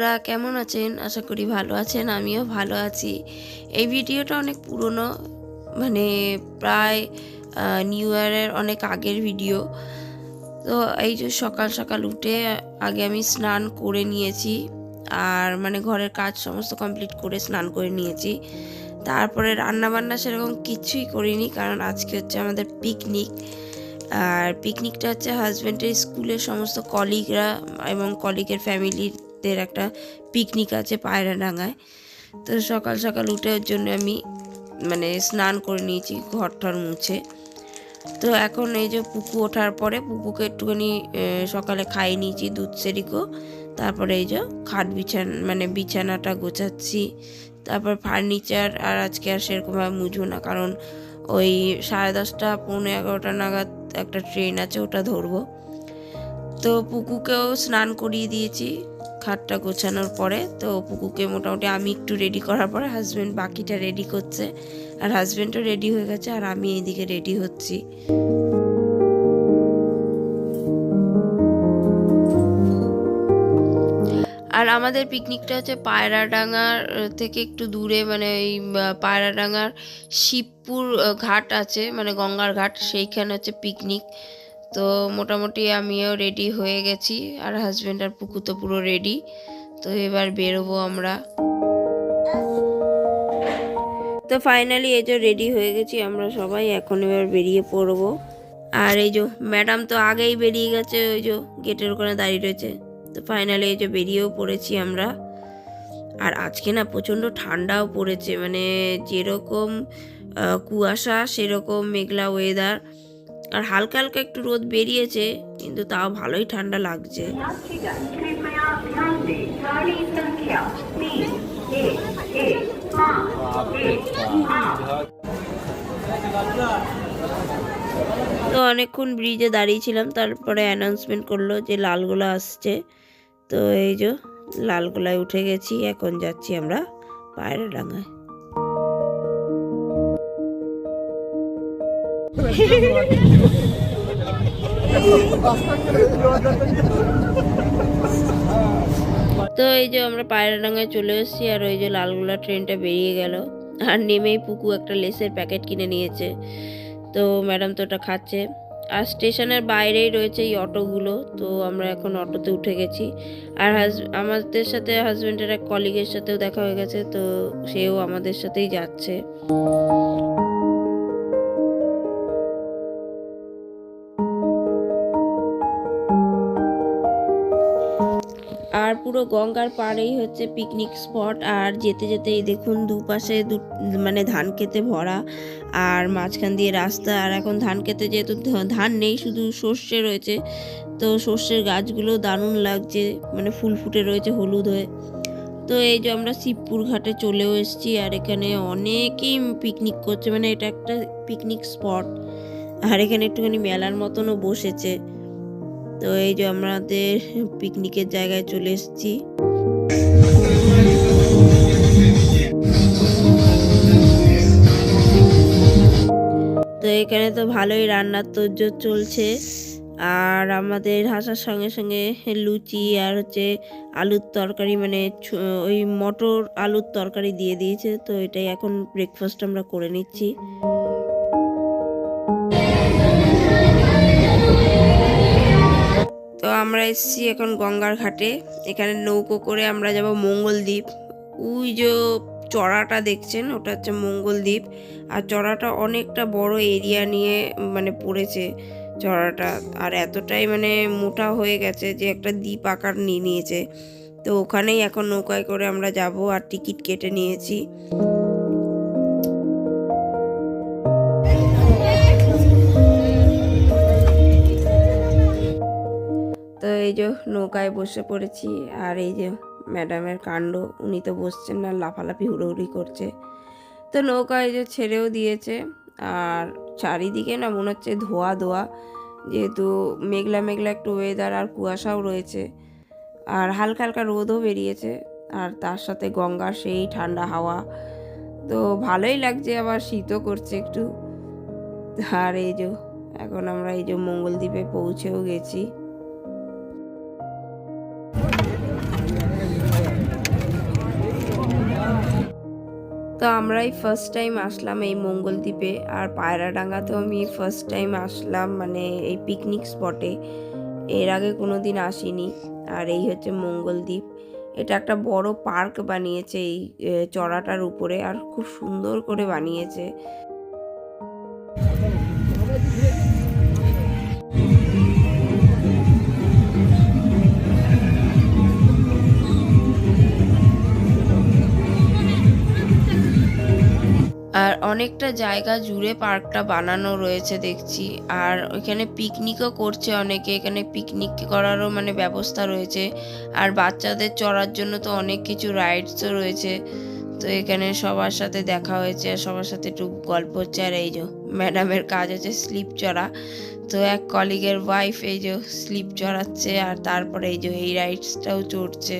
বন্ধুরা, কেমন আছেন? আশা করি ভালো আছেন, আমিও ভালো আছি। এই ভিডিওটা অনেক পুরনো মানে প্রায় নিউ ইয়ারের অনেক আগের ভিডিও। তো এই যে সকাল সকাল উঠে আগে আমি স্নান করে নিয়েছি, আর মানে ঘরের কাজ সমস্ত কমপ্লিট করে স্নান করে নিয়েছি। তারপরে রান্না বান্না সেরকম কিছুই করিনি, কারণ আজকে হচ্ছে আমাদের পিকনিক আর পিকনিকটা হচ্ছে হাজব্যান্ডের স্কুলের সমস্ত কলিগরা এবং কলিগের ফ্যামিলিদের একটা পিকনিক আছে পায়রা পায়রাডাঙ্গায়। তো সকাল সকাল উঠে ওর জন্য আমি মানে স্নান করে নিয়েছি ঘর টর মুছে। তো এখন এই যে পুকু ওঠার পরে পুকুকে একটুখানি সকালে খাইয়ে নিয়েছি দুধ সেরিকো। তারপরে এই যে খাট বিছান মানে বিছানাটা গোছাচ্ছি। তারপর ফার্নিচার আর আজকে আর সেরকমভাবে মুছবো না, কারণ ওই সাড়ে দশটা, পৌনে এগারোটা নাগাদ একটা ট্রেন আছে, ওটা ধরবো। তো পুকুকেও স্নান করিয়ে দিয়েছি। খাটটা গোছানোর পরে তো পুকুকে মোটামুটি আমি একটু রেডি করার পরে হাজব্যান্ড বাকিটা রেডি করছে। আর হাজব্যান্ডও রেডি হয়ে গেছে আর আমি এইদিকে রেডি হচ্ছি। আর আমাদের পিকনিকটা হচ্ছে পায়রাডাঙ্গার থেকে একটু দূরে মানে ওই পায়রাডাঙ্গার শিবপুর ঘাট আছে মানে গঙ্গার ঘাট, সেইখানে হচ্ছে পিকনিক তো মোটামুটি আমিও রেডি হয়ে গেছি, আর হাজব্যান্ড আর পুকু তো পুরো রেডি তো এবার বেরোবো আমরা। তো ফাইনালি এই যে রেডি হয়ে গেছি, আমরা সবাই এখন এবার বেরিয়ে পড়ব। আর এই যে ম্যাডাম তো আগেই বেরিয়ে গেছে, ওই যে গেটের ওখানে দাঁড়িয়ে রয়েছে। তো ফাইনালি এই যে বেরিয়েও পড়েছি আমরা। আর আজকে না প্রচণ্ড ঠান্ডাও পড়েছে মানে যেরকম কুয়াশা, সেরকম মেঘলা ওয়েদার আর হালকা হালকা একটু রোদ বেরিয়েছে, কিন্তু তাও ভালোই ঠান্ডা লাগছে। তো অনেকক্ষণ ব্রিজে দাঁড়িয়েছিলাম তারপরে অ্যানাউন্সমেন্ট করল যে লালগোলা আসছে। তো এই যে, লালগোলায় উঠে গেছি, এখন যাচ্ছি আমরা পায়রা ডাঙায় তো এই যে আমরা পায়রা পায়রাডাঙ্গায় চলে এসেছি, আর ওই যে লালগোলা ট্রেনটা বেরিয়ে গেল। আর নেমেই পুকু একটা লেসের প্যাকেট কিনে নিয়েছে। তো ম্যাডাম তো ওটা খাচ্ছে। আর স্টেশনের বাইরেই রয়েছে এই অটোগুলো। তো আমরা এখন অটোতে উঠে গেছি। আর হাজ, আমাদের সাথে হাজব্যান্ডের এক কলিগের সাথেও দেখা হয়ে গেছে। তো সেও আমাদের সাথেই যাচ্ছে। পুরো গঙ্গার পাড়েই হচ্ছে পিকনিক স্পট আর যেতে যেতে দেখুন দুপাশে দু মানে ধান খেতে ভরা আর মাঝখান দিয়ে রাস্তা। আর এখন ধান খেতে যেহেতু ধান নেই, শুধু সর্ষে রয়েছে। তো সর্ষের গাছগুলো দারুণ লাগছে মানে ফুল ফুটে রয়েছে হলুদ হয়ে। তো এই যে আমরা শিবপুর ঘাটে চলেও এসেছি আর এখানে অনেকেই পিকনিক করছে। মানে এটা একটা পিকনিক স্পট আর এখানে একটুখানি মেলার মতনও বসেছে। তো এই যে আমাদের পিকনিকের জায়গায় চলে এসেছি। তো এখানে তো ভালোই রান্নার তোড়জোড় চলছে। আর আমাদের হাসার সঙ্গে সঙ্গে লুচি আর হচ্ছে আলুর তরকারি মানে ওই মটর আলুর তরকারি দিয়ে দিয়েছে। তো এটাই এখন ব্রেকফাস্ট আমরা করে নিচ্ছি। তো আমরা এসেছি এখন গঙ্গার ঘাটে। এখানে নৌকো করে আমরা যাব মঙ্গলদ্বীপ। ওই যে চড়াটা দেখছেন, ওটা হচ্ছে মঙ্গলদ্বীপ। আর চড়াটা অনেকটা বড় এরিয়া নিয়ে মানে পড়েছে চড়াটা। আর এতটাই মানে মোটা হয়ে গেছে যে একটা দ্বীপ আকার নিয়ে নিয়েছে। তো ওখানেই এখন নৌকায় করে আমরা যাব আর টিকিট কেটে নিয়েছি। এই যে নৌকায় বসে পড়েছি আর এই যে ম্যাডামের কাণ্ড, উনি তো বসছেন না, লাফালাফি হুড়োহুড়ি করছে। তো নৌকা এই যে ছেড়েও দিয়েছে আর চারিদিকে না মনে হচ্ছে ধোয়া ধোয়া, যেহেতু মেঘলা মেঘলা একটু ওয়েদার আর কুয়াশাও রয়েছে আর হালকা হালকা রোদও বেরিয়েছে আর তার সাথে গঙ্গার সেই ঠান্ডা হাওয়া। তো ভালোই লাগছে আবার শীতও করছে একটু। আর এই যে এখন আমরা এই যে মঙ্গলদ্বীপে পৌঁছেও গেছি। তো আমরাই ফার্স্ট টাইম আসলাম এই মঙ্গলদ্বীপে। আর পায়রাডাঙ্গাতেও আমি ফার্স্ট টাইম আসলাম মানে এই পিকনিক স্পটে এর আগে কোনো দিন আসিনি। আর এই হচ্ছে মঙ্গলদ্বীপ। এটা একটা বড় পার্ক বানিয়েছে এই চড়াটার উপরে। আর খুব সুন্দর করে বানিয়েছে। আর অনেকটা জায়গা জুড়ে পার্কটা বানানো রয়েছে দেখছি। আর এখানে পিকনিকও করছে অনেকে, এখানে পিকনিক করারও মানে ব্যবস্থা রয়েছে। আর বাচ্চাদের চড়ার জন্য তো অনেক কিছু রাইডসও রয়েছে। তো এখানে সবার সাথে দেখা হয়েছে আর সবার সাথে একটু গল্প হচ্ছে। আর এই যে ম্যাডামের কাজ হচ্ছে স্লিপ চড়া। তো এক কলিগের ওয়াইফ এই যে স্লিপ চড়াচ্ছে আর তারপরে এই যে এই রাইডসটাও চড়ছে।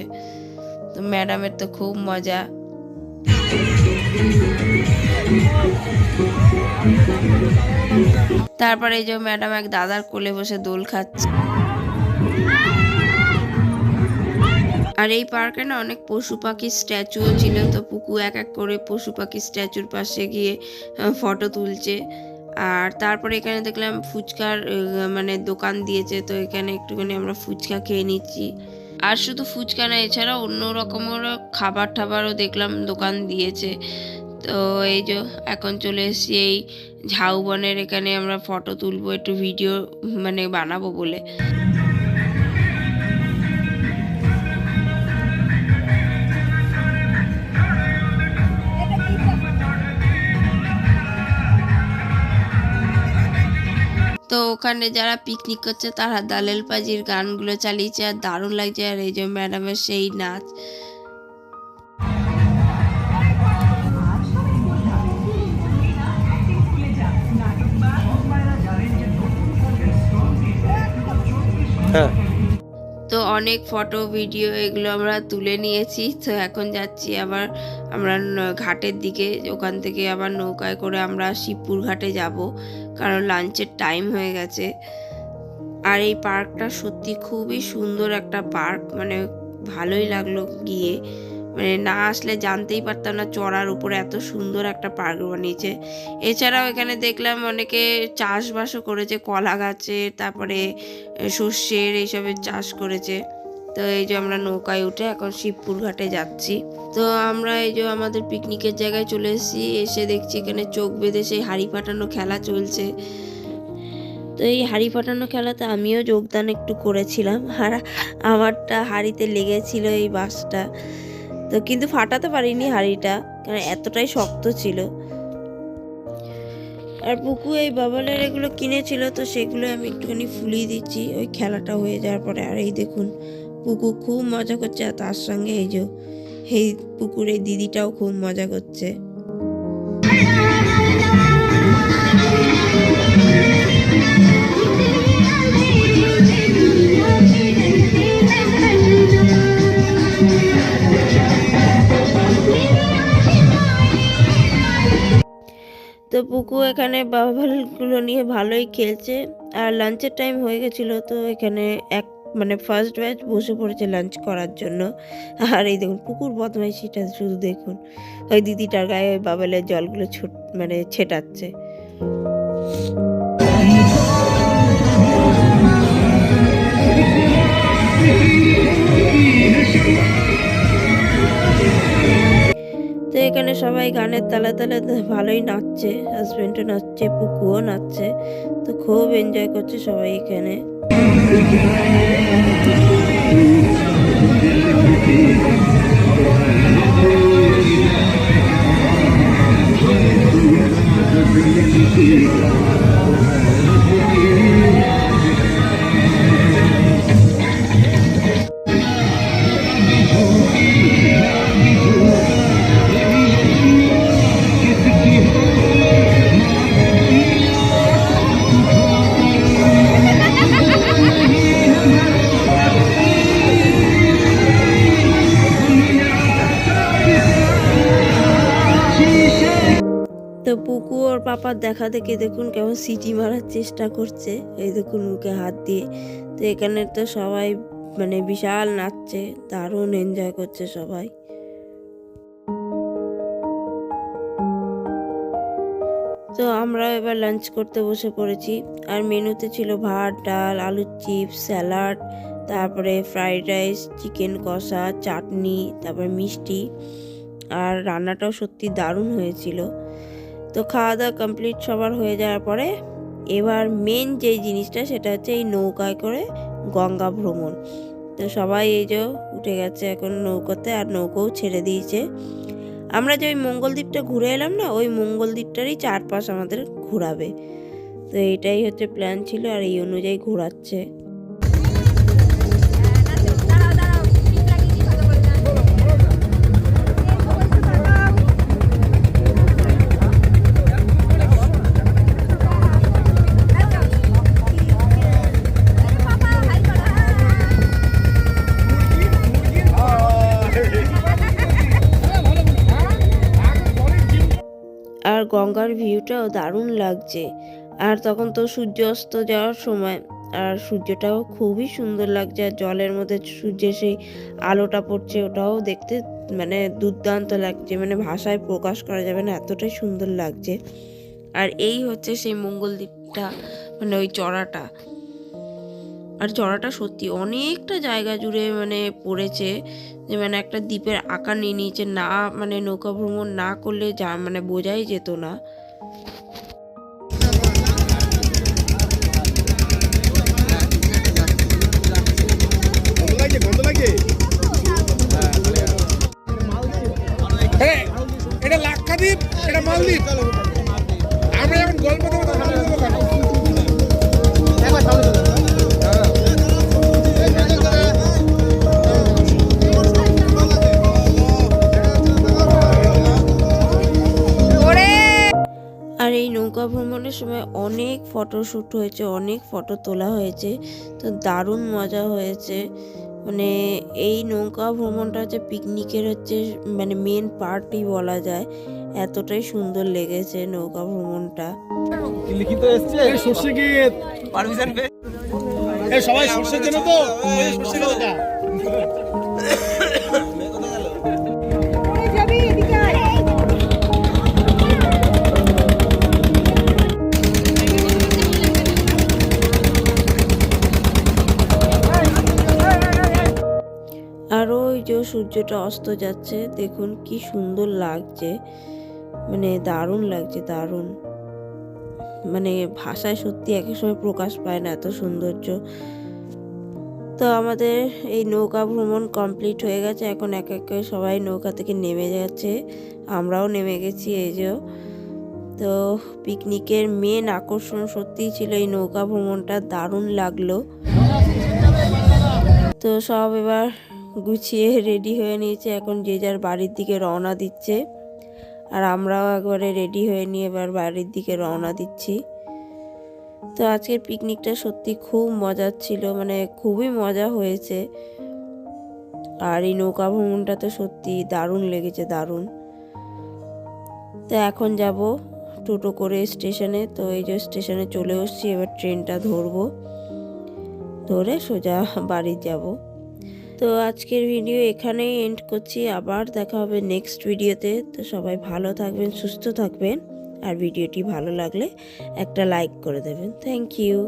তো ম্যাডামের তো খুব মজা। তারপরে এই যে ম্যাডাম এক দাদার কোলে বসে দোল খাচ্ছে। আর এই পার্কে না অনেক পশু পাখির স্ট্যাচুও ছিল, তো পুকু এক এক করে পশু পাখির স্ট্যাচুর পাশে গিয়ে ফটো তুলছে। আর তারপরে এখানে দেখলাম ফুচকার মানে দোকান দিয়েছে, তো এখানে একটুখানি আমরা ফুচকা খেয়ে নিচ্ছি। আর শুধু ফুচকা না এছাড়া অন্য রকমেরও খাবার টাবারও দেখলাম দোকান দিয়েছে। তো এই যে এখন চলে এসেছি এই ঝাউবনের এখানে আমরা ফটো তুলবো, একটু ভিডিও মানে বানাবো বলে। তো ওখানে যারা পিকনিক করছে, তারা দালেল পাজির গানগুলো চালিয়েছে, আর দারুণ লাগছে। আর এই যে ম্যাডামের সেই নাচ হ্যাঁ। তো অনেক ফটো, ভিডিও এগুলো আমরা তুলে নিয়েছি। তো এখন যাচ্ছি আবার আমরা ঘাটের দিকে। ওখান থেকে আবার নৌকায় করে আমরা শিবপুর ঘাটে যাব। কারণ লাঞ্চের টাইম হয়ে গেছে। আর এই পার্কটা সত্যি খুবই সুন্দর একটা পার্ক। মানে ভালোই লাগল গিয়ে। মানে না আসলে জানতেই পারতাম না চড়ার উপরে এত সুন্দর একটা পার্ক বানিয়েছে। এছাড়াও এখানে দেখলাম অনেকে চাষবাসও করেছে, কলা গাছের তারপরে শস্যের এইসবের চাষ করেছে। তো এই যে আমরা নৌকায় উঠে এখন শিবপুর ঘাটে যাচ্ছি। তো আমরা এই যে আমাদের পিকনিকের জায়গায় চলে এসেছি, এসে দেখছি এখানে চোখ বেঁধে সেই হাড়ি ফাটানো খেলা চলছে। তো এই হাড়ি ফাটানো খেলাতে আমিও যোগদান একটু করেছিলাম, আর আমারটা হাড়িতে লেগেছিল এই বাসটা। তো কিন্তু ফাটাতে পারিনি হাড়িটা, কারণ এতটাই শক্ত ছিল। আর পুকু এই বাবলের এগুলো কিনেছিল, তো সেগুলো আমি একটুখানি ফুলিয়ে দিচ্ছি, ওই খেলাটা হয়ে যাওয়ার পরে। আর এই দেখুন, পুকু খুব মজা করছে, আর তার সঙ্গে এই যে, এই পুকুর এই দিদিটাও খুব মজা করছে। পুকু এখানে বাবলগুলো নিয়ে ভালোই খেলছে। আর লাঞ্চের টাইম হয়ে গেছিল, তো এখানে এক মানে ফার্স্ট ব্যাচ বসে পড়েছে লাঞ্চ করার জন্য। আর এই দেখুন, পুকুর বদমাইশিটা শুধু দেখুন। ওই দিদিটার গায়ে ওই বাবলের জলগুলো ছুট মানে ছেটাচ্ছে। এখানে সবাই গানের তালে তালে ভালোই নাচছে হাজবেন্ডও নাচছে পুকুও নাচছে, তো খুব এনজয় করছে সবাই এখানে। তো দেখা দেখে দেখুন কেমন সিটি মারার চেষ্টা করছে। এই দেখুন মুখে হাত দিয়ে। তো এখানে তো সবাই মানে বিশাল নাচছে, দারুণ এনজয় করছে সবাই। তো আমরা এবার লাঞ্চ করতে বসে পড়েছি। আর মেনুতে ছিল ভাত, ডাল, আলুর চিপস স্যালাড তারপরে ফ্রাইড রাইস চিকেন কষা, চাটনি, তারপরে মিষ্টি। আর রান্নাটাও সত্যি দারুণ হয়েছিল। তো খাওয়া দাওয়া কমপ্লিট সবার হয়ে যাওয়ার পরে এবার মেন যেই জিনিসটা সেটা হচ্ছে এই নৌকায় করে গঙ্গা ভ্রমণ। তো সবাই এই যে উঠে গেছে এখন নৌকোতে আর নৌকোও ছেড়ে দিয়েছে। আমরা যে ওই মঙ্গলদ্বীপটা ঘুরে এলাম না, ওই মঙ্গলদ্বীপটারই চারপাশ আমাদের ঘোরাবে। তো এটাই হচ্ছে প্ল্যান ছিল আর এই অনুযায়ী ঘোরাচ্ছে। গঙ্গার ভিউটাও দারুণ লাগছে। আর তখন তো সূর্য অস্ত যাওয়ার সময়, আর সূর্যটাও খুবই সুন্দর লাগছে, আর জলের মধ্যে সূর্যের সেই আলোটা পড়ছে, ওটাও দেখতে মানে দুর্দান্ত লাগছে মানে ভাষায় প্রকাশ করা যাবে না, এতটাই সুন্দর লাগছে। আর এই হচ্ছে সেই মঙ্গলদ্বীপটা মানে ওই চড়াটা। আর চড়াটা সত্যি অনেকটা জায়গা জুড়ে মানে পড়েছে, যে মানে একটা দ্বীপের আকার নিয়ে নিয়েছে, না মানে নৌকা ভ্রমণ না করলে যা মানে বোঝাই যেত না। লাগে এটা লাক্ষাদ্বীপ, এটা মালদ্বীপ। আমরা যখন গল্প নৌকা ভ্রমণের সময় অনেক ফটোশ্যুট হয়েছে অনেক ফটো তোলা হয়েছে। তো দারুণ মজা হয়েছে। মানে এই নৌকা ভ্রমণটা হচ্ছে পিকনিকের হচ্ছে মানে মেন পার্টই বলা যায় এতটাই সুন্দর লেগেছে নৌকা ভ্রমণটা। লিখিত এসছে? সর্ষে গীত। পারমিশন সবাই সর্ষে চেন তো? সর্ষে সূর্যটা অস্ত যাচ্ছে। দেখুন কি সুন্দর লাগছে। মানে দারুণ লাগছে, দারুণ। মানে ভাষায় সত্যি এক সময় প্রকাশ পায় না এত সৌন্দর্য। তো আমাদের এই নৌকা ভ্রমণ কমপ্লিট হয়ে গেছে। এখন এক এক করে সবাই নৌকা থেকে নেমে যাচ্ছে। আমরাও নেমে গেছি এই যে। তো পিকনিকের মেন আকর্ষণ সত্যিই ছিল এই নৌকা ভ্রমণটা। দারুণ লাগল। তো সব এবার গুছিয়ে রেডি হয়ে নিয়েছে। এখন যে যার বাড়ির দিকে রওনা দিচ্ছে। আর আমরাও একবারে রেডি হয়ে নিয়ে এবার বাড়ির দিকে রওনা দিচ্ছি। তো আজকের পিকনিকটা সত্যি খুব মজার ছিল। মানে খুবই মজা হয়েছে। আর এই নৌকা ভ্রমণটা তো সত্যি দারুণ লেগেছে, দারুণ। তো এখন যাব টোটো করে স্টেশনে তো এই যে স্টেশনে চলে এসছি। এবার ট্রেনটা ধরবো। ধরে সোজা বাড়ি যাব। তো আজকের ভিডিও এখানেই এন্ড করছি। আবার দেখা হবে নেক্সট ভিডিওতে তো। সবাই ভালো থাকবেন, সুস্থ থাকবেন। আর ভিডিওটি ভালো লাগলে একটা লাইক করে দেবেন। Thank you